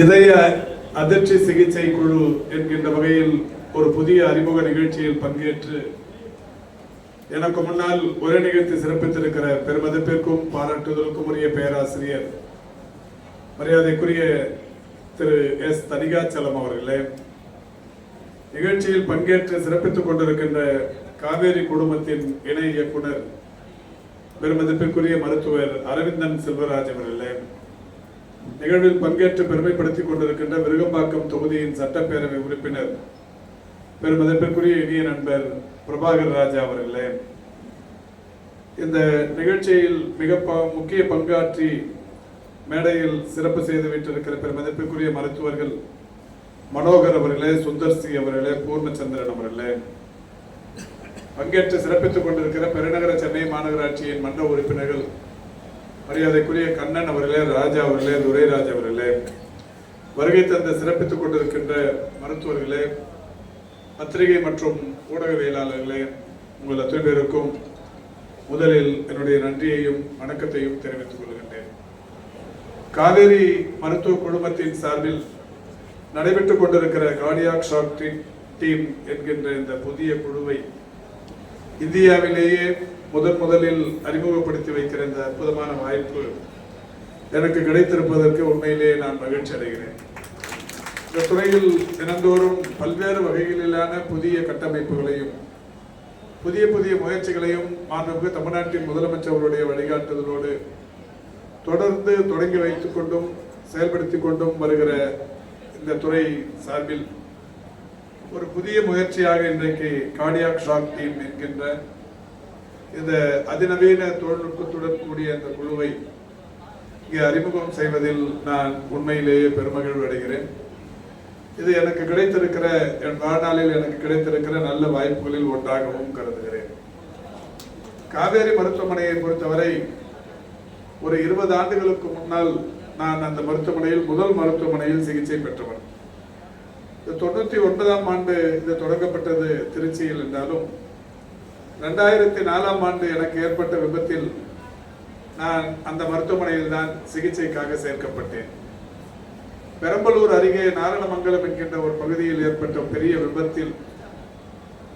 இதய அதிர்ச்சி சிகிச்சை குழு என்கின்ற வகையில் ஒரு புதிய அறிமுக நிகழ்ச்சியில் பங்கேற்று எனக்கு முன்னால் உரை நிகழ்த்தி சிறப்பித்திருக்கிற பெருமதிப்பிற்கும் பாராட்டுதலுக்கும் உரிய பேராசிரியர் மரியாதைக்குரிய திரு எஸ். தனிகாச்சலம் அவர்களே. நிகழ்ச்சியில் பங்கேற்று சிறப்பித்துக் கொண்டிருக்கின்ற காவேரி குடும்பத்தின் இணை இயக்குனர் பெருமதிப்பிற்குரிய மருத்துவர் அரவிந்தன் செல்வராஜ் அவர்களே. நிகழ்வில் பங்கேற்று பெருமைப்படுத்திக் கொண்டிருக்கின்ற விருகம்பாக்கம் தொகுதியின் சட்டப்பேரவை உறுப்பினர் பெருமதிப்பிற்குரிய இனிய நண்பர் பிரபாகர் ராஜா அவர்களே இந்த நிகழ்ச்சியில் மிக முக்கிய பங்காற்றி மேடையில் சிறப்பு செய்து விட்டிருக்கிற பெருமதிப்பிற்குரிய மருத்துவர்கள் மனோகர் அவர்களே சுந்தர் சி அவர்களே பூர்ணச்சந்திரன் அவர்களே பங்கேற்று சிறப்பித்துக் கொண்டிருக்கிற பெருநகர சென்னை மாநகராட்சியின் மன்ற உறுப்பினர்கள் மரியாதைக்குரிய கண்ணன் அவர்களே ராஜா அவர்களே துரைராஜ் அவர்களே வருகை தந்து சிறப்பித்துக் கொண்டிருக்கின்ற மருத்துவர்களே பத்திரிகை மற்றும் ஊடகவியலாளர்களே உங்கள் அத்தனை பேருக்கும் முதலில் என்னுடைய நன்றியையும் வணக்கத்தையும் தெரிவித்துக் கொள்கின்றேன். காவேரி மருத்துவ குழுமத்தின் சார்பில் நடைபெற்றுக் கொண்டிருக்கிற கார்டியாக் ஷாக் டீம் என்கின்ற இந்த புதிய குழுவை இந்தியாவிலேயே முதன் முதலில் அறிமுகப்படுத்தி வைக்கிற இந்த அற்புதமான வாய்ப்பு எனக்கு கிடைத்திருப்பதற்கு உண்மையிலேயே நான் மகிழ்ச்சி அடைகிறேன். இந்த துறையில் தினந்தோறும் பல்வேறு வகைகளிலான புதிய கட்டமைப்புகளையும் புதிய புதிய முயற்சிகளையும் மாண்புமிகு தமிழ்நாட்டின் முதலமைச்சர்களுடைய வழிகாட்டுதலோடு தொடர்ந்து தொடங்கி வைத்துக் கொண்டும் செயல்படுத்தி கொண்டும் வருகிற இந்த துறை சார்பில் ஒரு புதிய முயற்சியாக இன்றைக்கு கார்டியாக் ஷாக் டீம் என்கின்ற இந்த அதிநவீன தொழில்நுட்பத்துடன் கூடிய இந்த குழுவை இங்கே அறிமுகம் செய்வதில் நான் உண்மையிலேயே பெருமகிழ்வு அடைகிறேன். இது எனக்கு கிடைத்திருக்கிற என் வாழ்நாளில் எனக்கு கிடைத்திருக்கிற நல்ல வாய்ப்புகளில் ஒன்றாகவும் கருதுகிறேன். காவேரி மருத்துவமனையை பொறுத்தவரை ஒரு இருபது ஆண்டுகளுக்கு முன்னால் நான் அந்த மருத்துவமனையில் முதல் மருத்துவமனையில் சிகிச்சை பெற்றவன். இந்த தொண்ணூத்தி ஒன்பதாம் ஆண்டு இது தொடங்கப்பட்டது திருச்சியில் என்றாலும் ரெண்டாயிரத்தி நாலாம் ஆண்டு எனக்கு ஏற்பட்ட விபத்தில் நான் அந்த மருத்துவமனையில் தான் சிகிச்சைக்காக சேர்க்கப்பட்டேன். பெரம்பலூர் அருகே நாரணமங்கலம் என்கின்ற ஒரு பகுதியில் ஏற்பட்ட பெரிய விபத்தில்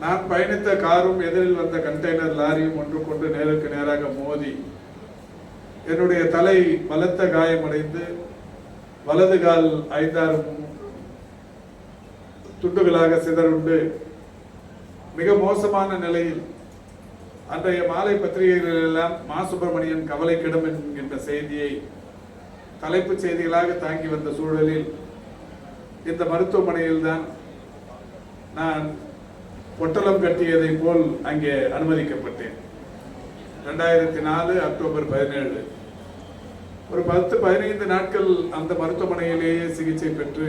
நான் பயணித்த காரும் எதிரில் வந்த கண்டெய்னர் லாரியும் ஒன்று கொண்டு நேருக்கு நேராக மோதி என்னுடைய தலை பலத்த காயமடைந்து வலது கால் ஐந்தாறு துண்டுகளாக சிதறுண்டு மிக மோசமான நிலையில் அன்றைய மாலை பத்திரிகைகளில் எல்லாம் மா. சுப்பிரமணியன் கவலைக்கிடம் என்கின்ற செய்தியை தலைப்புச் செய்திகளாக தாங்கி வந்த சூழலில் இந்த மருத்துவமனையில் தான் நான் பொட்டலம் கட்டியதை போல் அங்கே அனுமதிக்கப்பட்டேன். ரெண்டாயிரத்தி நாலு அக்டோபர் பதினேழு. ஒரு பத்து பதினைந்து நாட்கள் அந்த மருத்துவமனையிலேயே சிகிச்சை பெற்று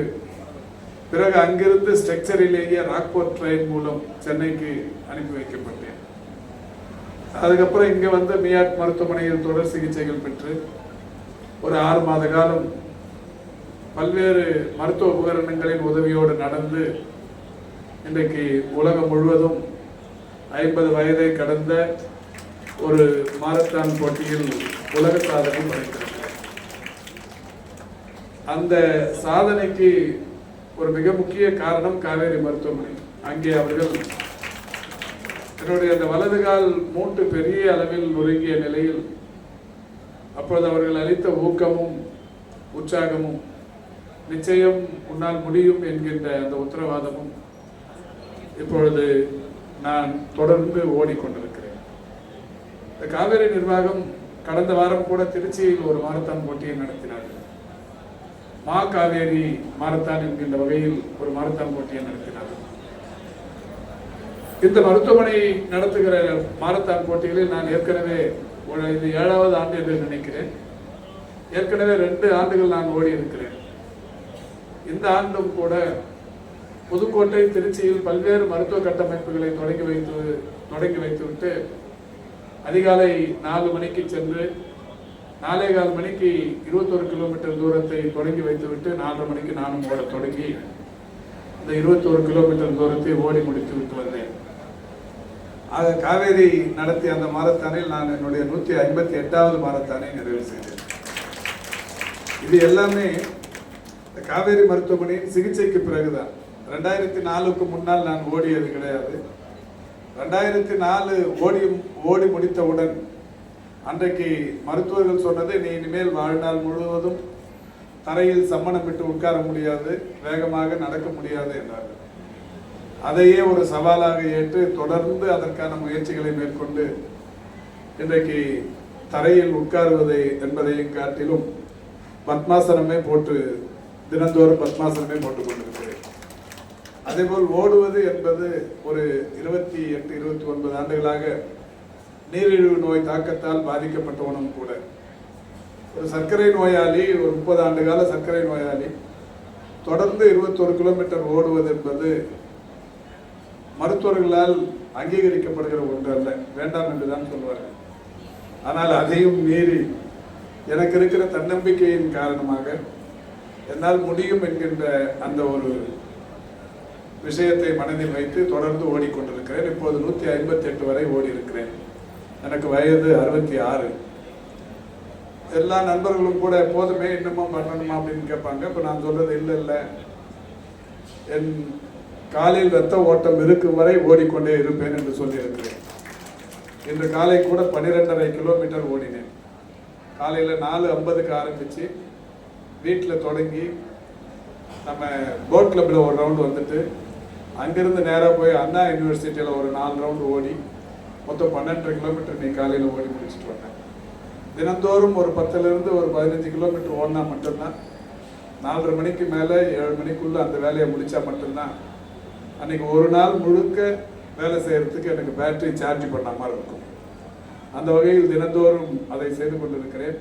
பிறகு அங்கிருந்து ஸ்ட்ரக்சரிலேயே ராக்போர்ட் ட்ரெயின் மூலம் சென்னைக்கு அனுப்பி வைக்கப்பட்டேன். அதுக்கப்புறம் இங்கே வந்து மியாட் மருத்துவமனையில் தொடர் சிகிச்சைகள் பெற்று ஒரு ஆறு மாத காலம் பல்வேறு மருத்துவ உபகரணங்களின் உதவியோடு நடந்து இன்றைக்கு உலகம் முழுவதும் ஐம்பது வயதை கடந்த ஒரு மாரத்தான் போட்டியில் உலக சாதனை படைத்திருக்கிறார் அந்த சாதனைக்கு ஒரு மிக முக்கிய காரணம் காவேரி மருத்துவமனை. அங்கே அவர்கள் என்னுடைய அந்த வலது கால் மூட்டு பெரிய அளவில் நொறுங்கிய நிலையில் அப்பொழுது அவர்கள் அளித்த ஊக்கமும் உற்சாகமும் நிச்சயம் உன்னால் முடியும் என்கின்ற அந்த உத்தரவாதமும் இப்பொழுது நான் தொடர்ந்து ஓடிக்கொண்டிருக்கிறேன். இந்த காவேரி நிர்வாகம் கடந்த வாரம் கூட திருச்சியில் ஒரு மாரத்தான் போட்டியை நடத்தினார்கள் மா காவேரி மாரத்தான் என்கின்ற வகையில் ஒரு மாரத்தான் போட்டியை நடத்தினார்கள் இந்த மருத்துவமனை நடத்துகிற மாரத்தான் போட்டிகளில் நான் ஏற்கனவே இது ஏழாவது ஆண்டு என்று நினைக்கிறேன். ஏற்கனவே ரெண்டு ஆண்டுகள் நான் ஓடி இருக்கிறேன். இந்த ஆண்டும் கூட புதுக்கோட்டை திருச்சியில் பல்வேறு மருத்துவ கட்டமைப்புகளை தொடங்கி வைத்து தொடங்கி வைத்துவிட்டு அதிகாலை நாலு மணிக்கு சென்று நாலே கால் மணிக்கு இருபத்தொரு கிலோமீட்டர் தூரத்தை தொடங்கி வைத்துவிட்டு நாலரை மணிக்கு நானும் ஓட தொடங்கி இந்த இருபத்தோரு கிலோமீட்டர் தூரத்தை ஓடி முடித்து விட்டு வந்தேன். ஆக காவேரி நடத்திய அந்த மாரத்தானில் நான் என்னுடைய நூற்றி ஐம்பத்தி எட்டாவது மாரத்தானை நிறைவு செய்தேன். இது எல்லாமே இந்த காவேரி மருத்துவமனையின் சிகிச்சைக்கு பிறகுதான். ரெண்டாயிரத்தி நாலுக்கு முன்னால் நான் ஓடியது கிடையாது. ரெண்டாயிரத்தி நாலு ஓடி ஓடி முடித்தவுடன் அன்றைக்கு மருத்துவர்கள் சொன்னது நீ இனிமேல் வாழ்நாள் முழுவதும் தரையில் சம்மணமிட்டு உட்கார முடியாது வேகமாக நடக்க முடியாது என்றார்கள். அதையே ஒரு சவாலாக ஏற்று தொடர்ந்து அதற்கான முயற்சிகளை மேற்கொண்டு இன்றைக்கு தரையில் உட்காருவதை என்பதையும் காட்டிலும் பத்மாசனமே போட்டு தினந்தோறும் பத்மாசனமே போட்டுக் கொண்டிருக்கிறேன். அதேபோல் ஓடுவது என்பது ஒரு இருபத்தி எட்டு இருபத்தி ஒன்பது ஆண்டுகளாக நீரிழிவு நோய் தாக்கத்தால் பாதிக்கப்பட்டவனும் கூட. ஒரு சர்க்கரை நோயாளி ஒரு முப்பது ஆண்டு கால சர்க்கரை நோயாளி தொடர்ந்து இருபத்தொரு கிலோமீட்டர் ஓடுவது என்பது மருத்துவர்களால் அங்கீகரிக்கப்படுகிற ஒன்று அல்ல. வேண்டாம் என்று தான் சொல்வார்கள். ஆனால் அதையும் மீறி எனக்கு இருக்கிற தன்னம்பிக்கையின் காரணமாக என்னால் முடியும் என்கின்ற அந்த ஒரு விஷயத்தை மனதில் வைத்து தொடர்ந்து ஓடிக்கொண்டிருக்கிறேன். இப்போது நூற்றி ஐம்பத்தி எட்டு வரை ஓடி இருக்கிறேன் எனக்கு வயது அறுபத்தி ஆறு. எல்லா நண்பர்களும் கூட எப்போதுமே இன்னமும் பண்ணணுமா அப்படின்னு கேட்பாங்க. இப்போ நான் சொல்றது இல்லை இல்லை என் காலில் ரத்த ஓட்டம் இருக்கும் வரை ஓடிக்கொண்டே இருப்பேன் என்று சொல்லியிருக்கிறேன். இன்று காலை கூட பன்னிரெண்டரை கிலோமீட்டர் ஓடினேன். காலையில் நாலு ஐம்பதுக்கு ஆரம்பித்து வீட்டில் தொடங்கி நம்ம போட் கிளப்பில் ஒரு ரவுண்டு வந்துட்டு அங்கேருந்து நேராக போய் அண்ணா யூனிவர்சிட்டியில் ஒரு நாலு ரவுண்டு ஓடி மொத்தம் பன்னெண்டரை கிலோமீட்டர் நீ காலையில் ஓடி முடிச்சுட்டு வந்தேன். தினந்தோறும் ஒரு பத்துலேருந்து ஒரு பதினஞ்சு கிலோமீட்டர் ஓடினா மட்டும்தான் நாலரை மணிக்கு மேலே ஏழு மணிக்குள்ளே அந்த வேலையை முடித்தா மட்டும்தான் அன்னைக்கு ஒரு நாள் முழுக்க வேலை செய்கிறதுக்கு எனக்கு பேட்டரி சார்ஜ் பண்ண மாதிரி இருக்கும். அந்த வகையில் தினந்தோறும் அதை செய்து கொண்டிருக்கிறேன்.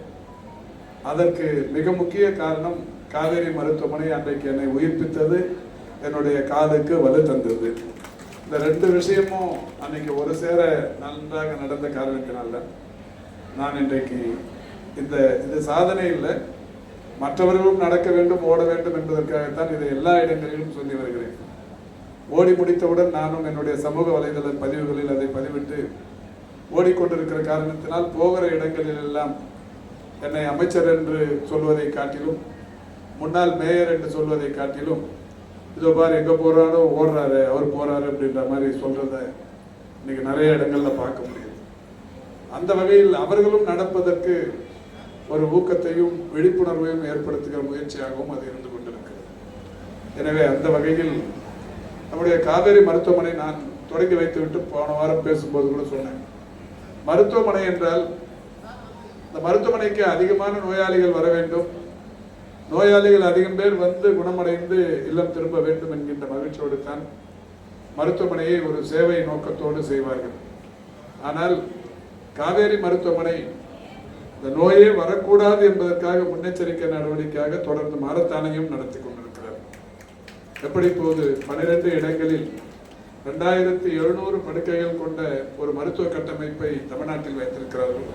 அதற்கு மிக முக்கிய காரணம் காவேரி மருத்துவமனை அன்றைக்கு என்னை உயிர்ப்பித்தது என்னுடைய காலுக்கு வலு தந்தது. இந்த ரெண்டு விஷயமும் அன்னைக்கு ஒரு சேர நன்றாக நடந்த காரணத்தினால நான் இன்றைக்கு இந்த இது சாதனை இல்லை. மற்றவர்களும் நடக்க வேண்டும் ஓட வேண்டும் என்பதற்காகத்தான் இதை எல்லா இடங்களிலும் சொல்லி வருகிறேன். ஓடி முடித்தவுடன் நானும் என்னுடைய சமூக வலைதள பதிவுகளில் அதை பதிவிட்டு ஓடிக்கொண்டிருக்கிற காரணத்தினால் போகிற இடங்களில் எல்லாம் என்னை அமைச்சர் என்று சொல்வதை காட்டிலும் முன்னாள் மேயர் என்று சொல்வதை காட்டிலும் இதோ பாரு எங்கே போகிறாரோ ஓடுறாரு அவர் போகிறாரு அப்படின்ற மாதிரி சொல்கிறத இன்னைக்கு நிறைய இடங்களில் பார்க்க முடியுது. அந்த வகையில் அவர்களும் நடப்பதற்கு ஒரு ஊக்கத்தையும் விழிப்புணர்வையும் ஏற்படுத்துகிற முயற்சியாகவும் அது இருந்து கொண்டிருக்கிறது. எனவே அந்த வகையில் நம்முடைய காவேரி மருத்துவமனை நான் தொடங்கி வைத்துவிட்டு போன வாரம் பேசும்போது கூட சொன்னேன். மருத்துவமனை என்றால் இந்த மருத்துவமனைக்கு அதிகமான நோயாளிகள் வர வேண்டும். நோயாளிகள் அதிகம் பேர் வந்து குணமடைந்து இல்லம் திரும்ப வேண்டும் என்கின்ற மகிழ்ச்சியோடு தான் மருத்துவமனையை ஒரு சேவை நோக்கத்தோடு செய்வார்கள். ஆனால் காவேரி மருத்துவமனை இந்த நோயே வரக்கூடாது என்பதற்காக முன்னெச்சரிக்கை நடவடிக்கையாக தொடர்ந்து மாரத்தானையும் நடத்தி கொண்டு எப்படி இப்போது பனிரெண்டு இடங்களில் ரெண்டாயிரத்தி எழுநூறு படுக்கைகள் கொண்ட ஒரு மருத்துவ கட்டமைப்பை தமிழ்நாட்டில் வைத்திருக்கிறார்கள்.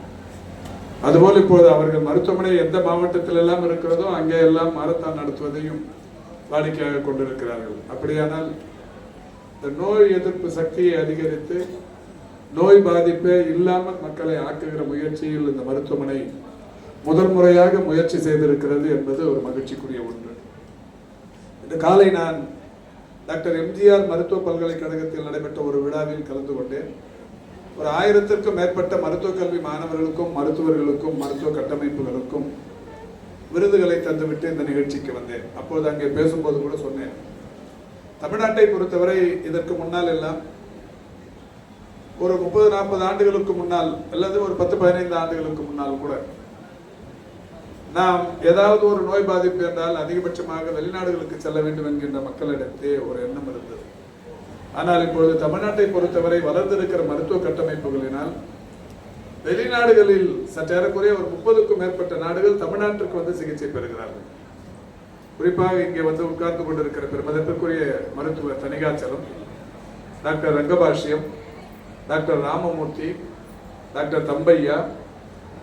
அதுபோல் இப்போது அவர்கள் மருத்துவமனை எந்த மாவட்டத்தில் எல்லாம் இருக்கிறதோ அங்கே எல்லாம் மாரத்தான் நடத்துவதையும் வாடிக்கையாக கொண்டிருக்கிறார்கள். அப்படியானால் இந்த நோய் எதிர்ப்பு சக்தியை அதிகரித்து நோய் பாதிப்பே இல்லாமல் மக்களை ஆக்குகிற முயற்சியில் இந்த மருத்துவமனை முதல் முறையாக முயற்சி செய்திருக்கிறது என்பது ஒரு மகிழ்ச்சிக்குரிய ஒன்று. இந்த காலை நான் டாக்டர் எம்ஜிஆர் மருத்துவ பல்கலைக்கழகத்தில் நடைபெற்ற ஒரு விழாவில் கலந்து கொண்டேன். ஒரு ஆயிரத்திற்கும் மேற்பட்ட மருத்துவக் கல்வி மாணவர்களுக்கும் மருத்துவர்களுக்கும் மருத்துவ கட்டமைப்புகளுக்கும் விருதுகளை தந்துவிட்டு இந்த நிகழ்ச்சிக்கு வந்தேன். அப்போது அங்கே பேசும்போது கூட சொன்னேன். தமிழ்நாட்டை பொறுத்தவரை இதற்கு முன்னால் எல்லாம் ஒரு முப்பது நாற்பது ஆண்டுகளுக்கு முன்னால் அல்லது ஒரு பத்து பதினைந்து ஆண்டுகளுக்கு முன்னால் கூட நாம் ஏதாவது ஒரு நோய் பாதிப்பு என்றால் அதிகபட்சமாக வெளிநாடுகளுக்கு செல்ல வேண்டும் என்கின்ற மக்களிடத்தே ஒரு எண்ணம் இருந்தது. ஆனால் இப்பொழுது தமிழ்நாட்டை பொறுத்தவரை வளர்ந்திருக்கிற மருத்துவ கட்டமைப்புகளினால் வெளிநாடுகளில் சற்றேறக்குறைய ஒரு முப்பதுக்கும் மேற்பட்ட நாடுகள் தமிழ்நாட்டிற்கு வந்து சிகிச்சை பெறுகிறார்கள். குறிப்பாக இங்கே வந்து உட்கார்ந்து கொண்டிருக்கிற பெருமதத்திற்குரிய மருத்துவர் Thanikachalam doctor Rangabashyam doctor Ramamurthy doctor Thambaiah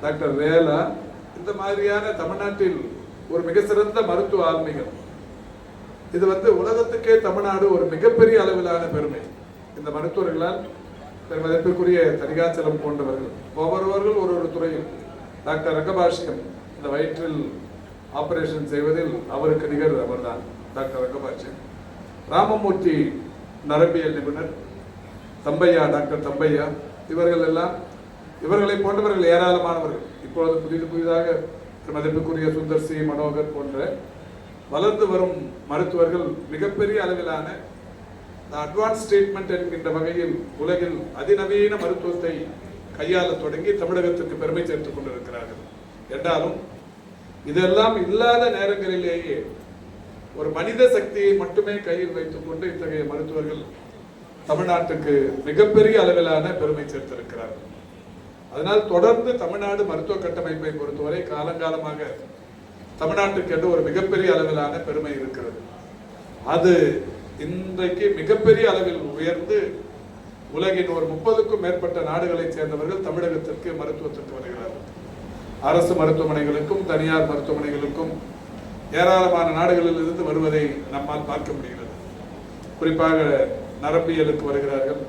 doctor Vela இந்த மாதிரியான தமிழ்நாட்டில் ஒரு மிக சிறந்த மருத்துவ ஆன்மீகம். இது வந்து உலகத்துக்கே தமிழ்நாடு ஒரு மிகப்பெரிய அளவிலான பெருமை. இந்த மருத்துவர்களால் மதிப்பிற்குரிய தனிகாச்சலம் போன்றவர்கள் ஒவ்வொருவர்கள் ஒரு ஒரு துறையில். டாக்டர் ரங்கபாஷ்யம் இந்த வயிற்றில் ஆபரேஷன் செய்வதில் அவருக்கு நிகர் அவர்தான் டாக்டர் ரங்கபாஷ்யம். ராமமூர்த்தி நரம்பியல் நிபுணர் தம்பையா டாக்டர் தம்பையா இவர்கள் எல்லாம் இவர்களை போன்றவர்கள் ஏராளமானவர்கள். இப்பொழுது புதிது புதிதாக மதிப்புக்குரிய சுந்தர் சி. மனோகர் போன்ற வளர்ந்து வரும் மருத்துவர்கள் மிகப்பெரிய அளவிலான அட்வான்ஸ் ட்ரீட்மெண்ட் என்கின்ற வகையில் உலகில் அதிநவீன மருத்துவத்தை கையாள தொடங்கி தமிழகத்திற்கு பெருமை சேர்த்துக் கொண்டிருக்கிறார்கள். என்றாலும் இதெல்லாம் இல்லாத நேரங்களிலேயே ஒரு மனித சக்தியை மட்டுமே கையில் வைத்துக் கொண்டு இத்தகைய மருத்துவர்கள் தமிழ்நாட்டுக்கு மிகப்பெரிய அளவிலான பெருமை சேர்த்திருக்கிறார்கள். அதனால் தொடர்ந்து தமிழ்நாடு மருத்துவ கட்டமைப்பை பொறுத்தவரை காலங்காலமாக தமிழ்நாட்டுக்கு என்று ஒரு மிகப்பெரிய அளவிலான பெருமை இருக்கிறது. அது இன்றைக்கு மிகப்பெரிய அளவில் உயர்ந்து உலகின் ஒரு முப்பதுக்கும் மேற்பட்ட நாடுகளைச் சேர்ந்தவர்கள் தமிழகத்திற்கு மருத்துவத்திற்கு வருகிறார்கள். அரசு மருத்துவமனைகளுக்கும் தனியார் மருத்துவமனைகளுக்கும் ஏராளமான நாடுகளில் இருந்து வருவதை நம்மால் பார்க்க முடிகிறது. குறிப்பாக நரம்பியலுக்கு வருகிறார்கள்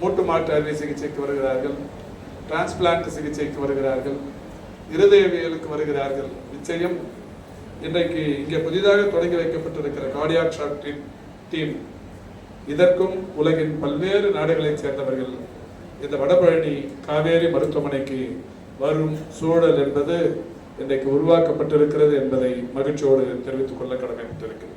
மூட்டு மாற்று அறுவை சிகிச்சைக்கு வருகிறார்கள் டிரான்ஸ்பிளான்ட் சிகிச்சைக்கு வருகிறார்கள் இருதயவியலுக்கு வருகிறார்கள். நிச்சயம் இன்றைக்கு இங்கே புதிதாக தொடங்கி வைக்கப்பட்டிருக்கிற கார்டியாக் ஷாக் டீம் டீம் இதற்கும் உலகின் பல்வேறு நாடுகளைச் சேர்ந்தவர்கள் இந்த வடபழனி காவேரி மருத்துவமனைக்கு வரும் சூழல் என்பது இன்றைக்கு உருவாக்கப்பட்டிருக்கிறது என்பதை மகிழ்ச்சியோடு தெரிவித்துக் கொள்ள கடமைப்பட்டிருக்கிறது